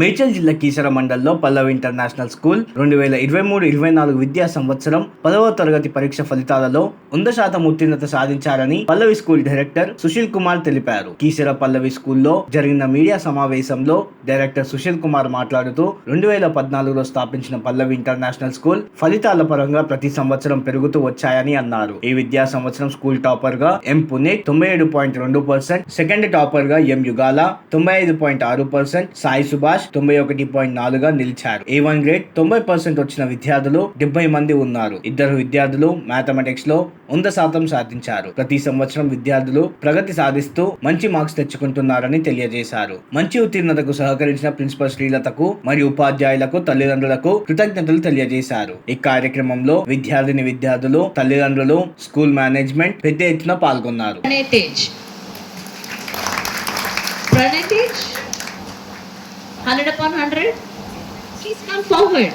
మేడ్చల్ జిల్లా కీసర మండల్లో Pallavi international school రెండు వేల ఇరవై మూడు ఇరవై నాలుగు విద్యా సంవత్సరం పదవ తరగతి పరీక్ష ఫలితాలలో వంద శాతం ఉత్తీర్ణత సాధించారని పల్లవి స్కూల్ డైరెక్టర్ సుశీల్ కుమార్ తెలిపారు. కీసర పల్లవి స్కూల్లో జరిగిన మీడియా సమావేశంలో డైరెక్టర్ సుశీల్ కుమార్ మాట్లాడుతూ రెండు వేల పద్నాలుగులో స్థాపించిన పల్లవి ఇంటర్నేషనల్ స్కూల్ ఫలితాల పరంగా ప్రతి సంవత్సరం పెరుగుతూ వచ్చాయని అన్నారు. ఈ విద్యా సంవత్సరం స్కూల్ టాపర్గా ఎం పునీత్ తొంభై ఏడు పాయింట్ రెండు పర్సెంట్ సెకండ్ టాపర్గా ఎం యుగాల తొంభై ఐదు పాయింట్ ఆరు పర్సెంట్ సాయి సుభాష్ తొంభై ఒకటి పాయింట్ నాలుగుగా నిలిచారు. ఏ వన్ గ్రేడ్ తొంభై పర్సెంట్ వచ్చిన విద్యార్థులు డెబ్బై మంది ఉన్నారు. ఇద్దరు విద్యార్థులు మ్యాథమెటిక్స్లో వంద శాతం సాధించారు. ప్రతి సంవత్సరం విద్యార్థులు ప్రగతి సాధిస్తూ మంచి మార్క్స్ తెచ్చుకుంటున్నారని తెలియజేశారు. మంచి ఉత్తీర్ణతకు సహకరించిన ప్రిన్సిపల్ శ్రీలతకు మరియు ఉపాధ్యాయులకు తల్లిదండ్రులకు కృతజ్ఞతలు తెలియజేశారు. ఈ కార్యక్రమంలో విద్యార్థిని విద్యార్థులు తల్లిదండ్రులు స్కూల్ మేనేజ్మెంట్ పెద్ద ఎత్తున పాల్గొన్నారు. 100 upon 100. Please come forward.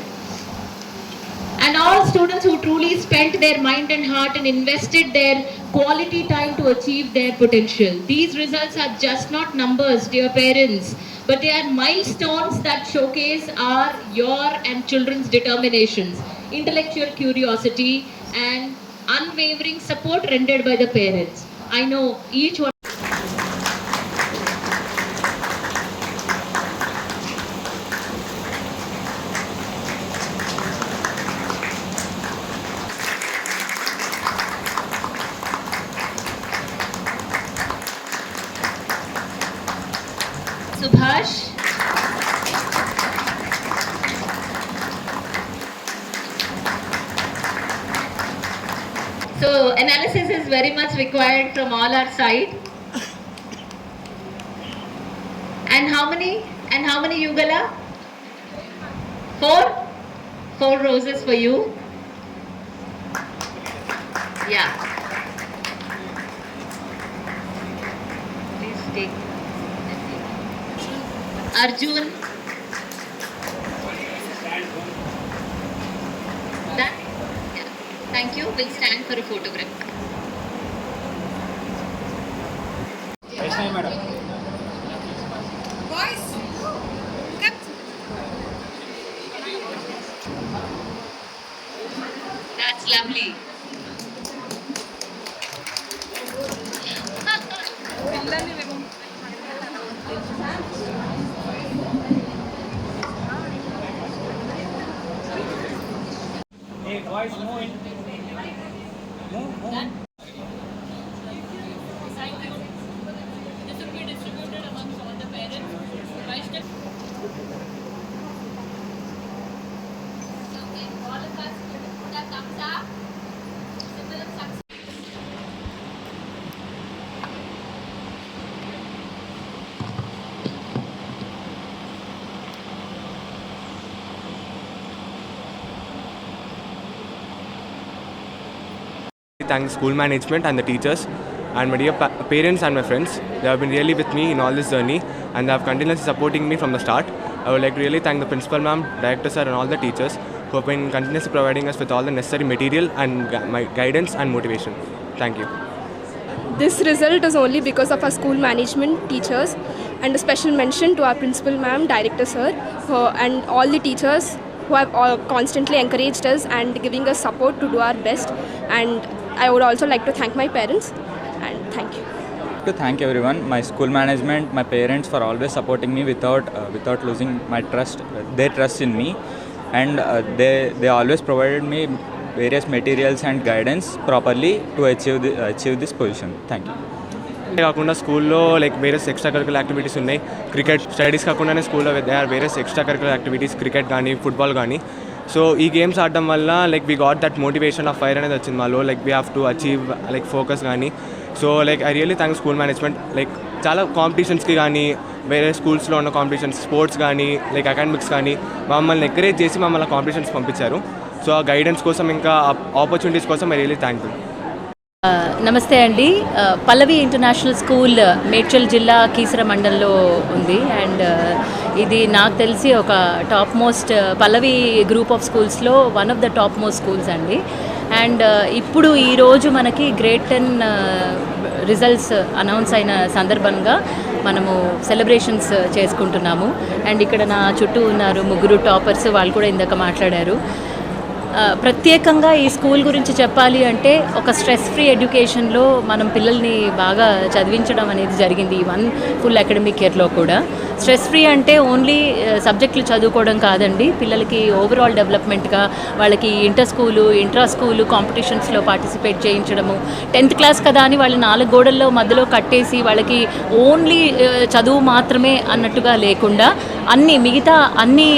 And all students who truly spent their mind and heart and invested their quality time to achieve their potential. These results are just not numbers, dear parents, but they are milestones that showcase our, your, and children's determinations, intellectual curiosity, and unwavering support rendered by the parents. I know each one. Subhash. So analysis is very much required from all our side. And how many? And how many Yugala? Four? Four roses for you. Yeah. Please take. Arjun. That? Yeah. Thank you. We'll stand for a photograph. Boys, cut. That's lovely. wise point. Thank the school management and the teachers and my dear pa- parents and my friends. They have been really with me in all this journey and they have continuously supporting me from the start. I would like to really thank the principal ma'am, director sir and all the teachers who have been continuously providing us with all the necessary material and gu- my guidance and motivation. Thank you. This result is only because of our school management teachers and a special mention to our principal ma'am, director sir who, and all the teachers who have all constantly encouraged us and giving us support to do our best and I would also like to thank my parents and thank you to thank everyone my school management my parents for always supporting me without without losing my trust they trust in me and they they always provided me various materials and guidance properly to achieve the achieve this position thank you కాకుండా స్కూల్లో like various extra curricular activities ఉన్నాయి. Cricket studies కాకుండానే స్కూల్లో they are various extra curricular activities cricket కానీ football కానీ so ఈ games ఆడడం వల్ల like we got that motivation of fire అనేది వచ్చింది మాలో. Like we have to achieve like focus కానీ so like I really thank school management like చాలా కాంపిటీషన్స్కి కానీ వేరే స్కూల్స్లో ఉన్న కాంపిటీషన్స్ స్పోర్ట్స్ కానీ లైక్ అకాడమిక్స్ కానీ మమ్మల్ని ఎంకరేజ్ చేసి మమ్మల్ని కాంపిటీషన్స్ పంపించారు. సో ఆ గైడెన్స్ కోసం ఇంకా ఆపర్చునిటీస్ కోసం ఐ రియలీ థ్యాంక్ యూ నమస్తే అండి. పల్లవి ఇంటర్నేషనల్ స్కూల్ మేడ్చల్ జిల్లా కీసర మండలంలో ఉంది. అండ్ ఇది నాకు తెలిసి ఒక top most uh, Pallavi group of స్కూల్స్లో one of the top most schools అండి. అండ్ uh, ఇప్పుడు ఈరోజు మనకి గ్రేట్ టెన్ రిజల్ట్స్ అనౌన్స్ అయిన సందర్భంగా మనము సెలబ్రేషన్స్ uh, చేసుకుంటున్నాము. అండ్ ఇక్కడ నా చుట్టూ ఉన్నారు ముగ్గురు టాపర్స్ వాళ్ళు కూడా ఇందాక మాట్లాడారు. ప్రత్యేకంగా ఈ స్కూల్ గురించి చెప్పాలి అంటే ఒక స్ట్రెస్ ఫ్రీ ఎడ్యుకేషన్లో మనం పిల్లల్ని బాగా చదివించడం అనేది జరిగింది ఈ వన్ ఫుల్ అకాడమిక్ ఇయర్లో కూడా. స్ట్రెస్ ఫ్రీ అంటే ఓన్లీ సబ్జెక్టులు చదువుకోవడం కాదండి. పిల్లలకి ఓవరాల్ డెవలప్మెంట్గా వాళ్ళకి ఇంటర్ స్కూలు ఇంట్రా స్కూలు కాంపిటీషన్స్లో పార్టిసిపేట్ చేయించడము. టెన్త్ క్లాస్ కదా అని వాళ్ళు నాలుగు గోడల్లో మధ్యలో కట్టేసి వాళ్ళకి ఓన్లీ చదువు మాత్రమే అన్నట్టుగా లేకుండా అన్ని మిగతా అన్ని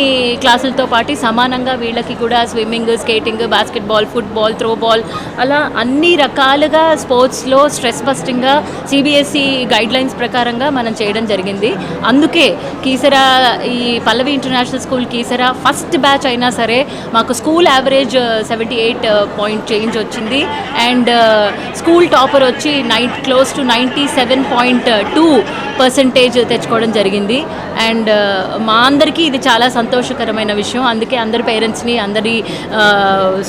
క్లాసులతో పాటు సమానంగా వీళ్ళకి కూడా swimming skating basketball football throwball అలా అన్ని రకాలుగా స్పోర్ట్స్లో స్ట్రెస్ బస్టింగ్గా సిబిఎస్ఈ గైడ్ లైన్స్ ప్రకారంగా మనం చేయడం జరిగింది. అందుకే కీసరా ఈ Pallavi international school Keesara first batch అయినా సరే మాకు school average seventy eight point change వచ్చింది. అండ్ స్కూల్ టాపర్ వచ్చి nine close to ninety seven point two percentage తెచ్చుకోవడం జరిగింది. అండ్ మా అందరికీ ఇది చాలా సంతోషకరమైన విషయం. అందుకే అందరి పేరెంట్స్ని అందరి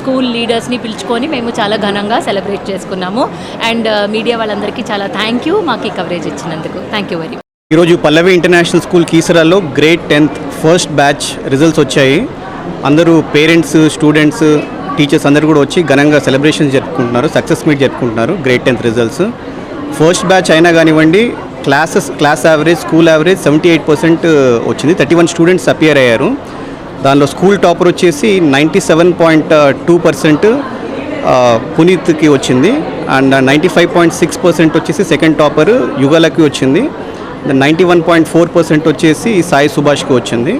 స్కూల్ లీడర్స్ని పిలుచుకొని మేము చాలా ఘనంగా సెలబ్రేట్ చేసుకున్నాము. అండ్ uh, మీడియా వాళ్ళందరికీ చాలా థ్యాంక్ యూ మాకు ఈ కవరేజ్ ఇచ్చినందుకు. థ్యాంక్ యూ వెరీ ఈరోజు Pallavi international school కీసరాలో grade tenth first batch results వచ్చాయి. అందరూ పేరెంట్స్ స్టూడెంట్స్ టీచర్స్ అందరూ కూడా వచ్చి ఘనంగా సెలబ్రేషన్స్ జరుపుకుంటున్నారు సక్సెస్ మీట్ జరుపుకుంటున్నారు grade tenth results. First batch అయినా కానివ్వండి classes class average school average seventy eight percent వచ్చింది. థర్టీ వన్ స్టూడెంట్స్ అపియర్ అయ్యారు. దానిలో స్కూల్ టాపర్ వచ్చేసి ninety seven point two percent పునీత్కి వచ్చింది. And ninety five point six percent వచ్చేసి second topper యుగలకి వచ్చింది. Ninety one point four percent వచ్చేసి సాయి సుభాష్కి వచ్చింది.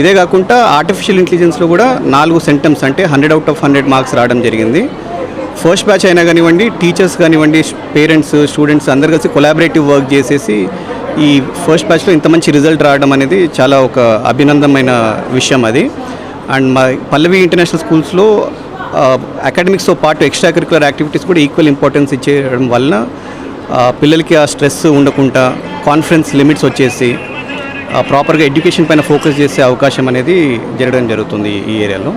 ఇదే కాకుండా ఆర్టిఫిషియల్ ఇంటెలిజెన్స్లో కూడా నాలుగు సెంటమ్స్ అంటే hundred out of hundred marks రావడం జరిగింది. ఫస్ట్ బ్యాచ్ అయినా కానివ్వండి టీచర్స్ కానివ్వండి పేరెంట్స్ స్టూడెంట్స్ అందరు కలిసి కొలాబరేటివ్ వర్క్ చేసేసి ఈ ఫస్ట్ బ్యాచ్లో ఇంత మంచి రిజల్ట్ రావడం అనేది చాలా ఒక అభినందమైన విషయం అది. అండ్ మా పల్లవి ఇంటర్నేషనల్ స్కూల్స్లో అకాడమిక్స్తో పాటు ఎక్స్ట్రా కరికులర్ యాక్టివిటీస్ కూడా ఈక్వల్ ఇంపార్టెన్స్ ఇచ్చేయడం వలన పిల్లలకి ఆ స్ట్రెస్ ఉండకుండా కాన్ఫిడెన్స్ లిమిట్స్ వచ్చేసి ప్రాపర్గా ఎడ్యుకేషన్ పైన ఫోకస్ చేసే అవకాశం అనేది జరగడం జరుగుతుంది ఈ ఏరియాలో